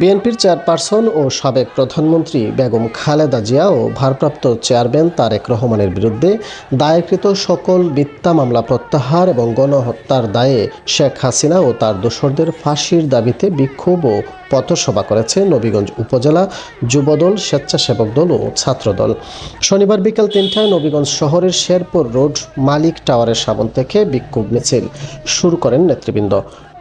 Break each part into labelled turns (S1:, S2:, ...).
S1: বিএনপির চেয়ারপারসন ও সাবেক প্রধানমন্ত্রী বেগম খালেদা জিয়া ও ভারপ্রাপ্ত চেয়ারম্যান তারেক রহমানের বিরুদ্ধে দায়েরকৃত সকল মিথ্যা মামলা প্রত্যাহার এবং গণহত্যার দায়ে শেখ হাসিনা ও তার দোসরদের ফাঁসির দাবিতে বিক্ষোভ ও পথসভা করেছে নবীগঞ্জ উপজেলা যুবদল, স্বেচ্ছাসেবক দল ও ছাত্রদল। শনিবার বিকাল তিনটায় নবীগঞ্জ শহরের শেরপুর রোড মালিক টাওয়ারের সামন থেকে বিক্ষোভ মিছিল শুরু করেন নেতৃবৃন্দ।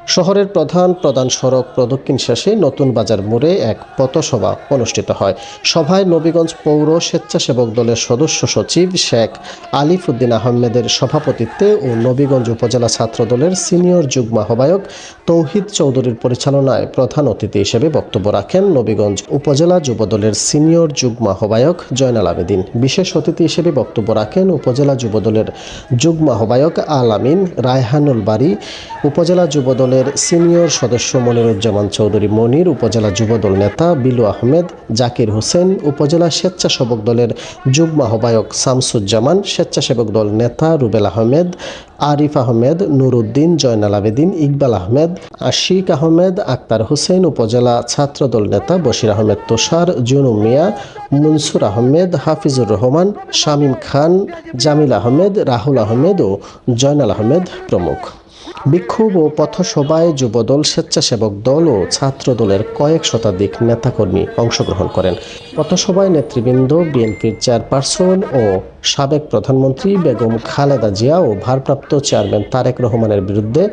S1: শহরের প্রধান প্রধান সড়ক প্রদক্ষিণ শেষে নতুন বাজার মোড়ে এক পথসভা অনুষ্ঠিত হয়। সভায় নবীগঞ্জ পৌর স্বেচ্ছাসেবক দলের সদস্য সচিব শেখ আলিফ উদ্দিন আহমেদের সভাপতিত্বে ও নবীগঞ্জ উপজেলা ছাত্র দলের সিনিয়র যুগ্ম আহ্বায়ক তৌহিদ চৌধুরীর পরিচালনায় প্রধান অতিথি হিসেবে বক্তব্য রাখেন নবীগঞ্জ উপজেলা যুবদলের সিনিয়র যুগ্ম আহ্বায়ক জয়নাল আবেদিন। বিশেষ অতিথি হিসেবে বক্তব্য রাখেন উপজেলা যুবদলের যুগ্ম আহ্বায়ক আল আমিন, রায়হানুল বাড়ি উপজেলা যুবদলের সিনিয়র সদস্য মনিরুজ্জামান চৌধুরী মনির, উপজেলা যুবদল নেতা বিলু আহমেদ, জাকির হোসেন, উপজেলা স্বেচ্ছাসেবক দলের যুগ্ম আহ্বায়ক শামসুজ্জামান, স্বেচ্ছাসেবক দল নেতা রুবেল আহমেদ, আরিফ আহমেদ, নুরুদ্দিন, জয়নাল আবেদিন, ইকবাল আহমেদ, আশিক আহমেদ, আক্তার হোসেন, উপজেলা ছাত্রদল নেতা বশির আহমেদ তোষার জুনু মিয়া, মনসুর আহমেদ, হাফিজুর রহমান, শামীম খান, জামিল আহমেদ, রাহুল আহমেদ ও জয়নাল আহমেদ প্রমুখ। বিক্ষোভ ও পথসভায় যুবদল, স্বেচ্ছাসেবক দল ও ছাত্র দলের কয়েক শতাধিক নেতাকর্মী অংশগ্রহণ করেন। পথসভায় নেতৃবৃন্দ, বিএনপির চেয়ারপারসন ও সাবেক প্রধানমন্ত্রী বেগম খালেদা জিয়া ও ভারপ্রাপ্ত চেয়ারম্যান তারেক রহমানের বিরুদ্ধে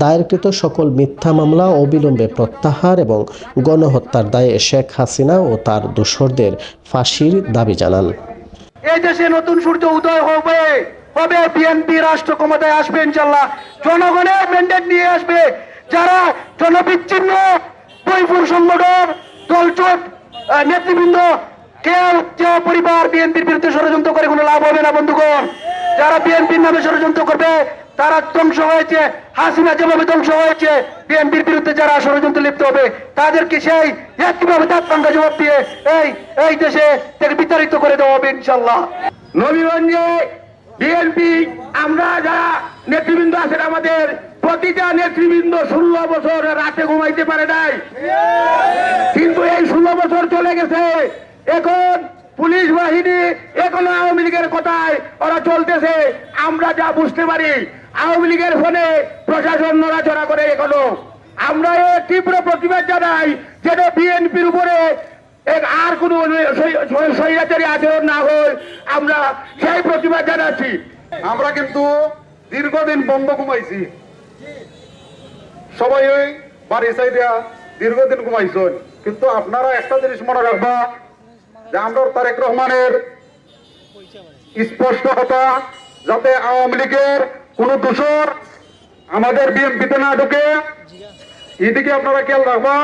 S1: দায়েরকৃত সকল মিথ্যা মামলা অবিলম্বে প্রত্যাহার এবং গণহত্যার দায়ে শেখ হাসিনা ও তার দোসরদের ফাঁসির দাবি জানান।
S2: এই দেশে নতুন সূর্য উদয় হবে হবে বিএনপি রাষ্ট্র ক্ষমতায় আসবে ইনশাল্লাহ। জনগণের ম্যান্ডেট নিয়ে আসবে। যারা জনবিচ্ছিন্ন বৈপুর সংগঠন দলচোট নেতৃবৃন্দ, কেউ কেউ পরিবার, বিএনপির বিরুদ্ধে ষড়যন্ত্র করে কোনো লাভ হবে না, বন্ধুগণ। যারা বিএনপির নামে ষড়যন্ত্র করবে, তারা ধ্বংস হয়েছে। হাসিনা যেভাবে ধ্বংস হয়েছে, বিএনপির বিরুদ্ধে যারা ষড়যন্ত্র লিপ্ত হবে, তাদেরকে সেই একইভাবে ভাঙ্গা জবাব দিয়ে এই এই দেশে থেকে বিতাড়িত করে দেওয়া হবে ইনশাল্লাহ নবীগঞ্জে বিএনপি, আমরা যারা নেতৃবৃন্দ আছেন আমাদের প্রতিটা নেতৃবৃন্দ ষোলো বছর রাতে ঘুমাইতে পারে নাই। কিন্তু এই ষোলো বছর চলে গেছে। এখন পুলিশ বাহিনী, এখন আওয়ামী লীগের কথায় ওরা চলতেছে। আমরা যা বুঝতে পারি, আওয়ামী লীগের ফোনে প্রশাসন নড়াচড়া করে এখনও। আমরা এ তীব্র প্রতিবাদ জানাই যেন বিএনপির উপরে আর কোন স্বৈরাচারী আচরণ না হয় আমরা সেই প্রতিবাদ জানাচ্ছি।
S3: আমরা কিন্তু দীর্ঘদিন বন্ধ ঘুমাইছি। সবাই ওই বাড়ি সাইডে দীর্ঘদিন ঘুমাইছেন। কিন্তু আপনারা একটা জিনিস মনে রাখবা, যে আমরা তারেক রহমানের স্পষ্ট কথা যাতে আওয়ামী লীগের কোন দোষর আমাদের বিএনপিতে না ঢুকে, এদিকে আপনারা খেয়াল রাখবা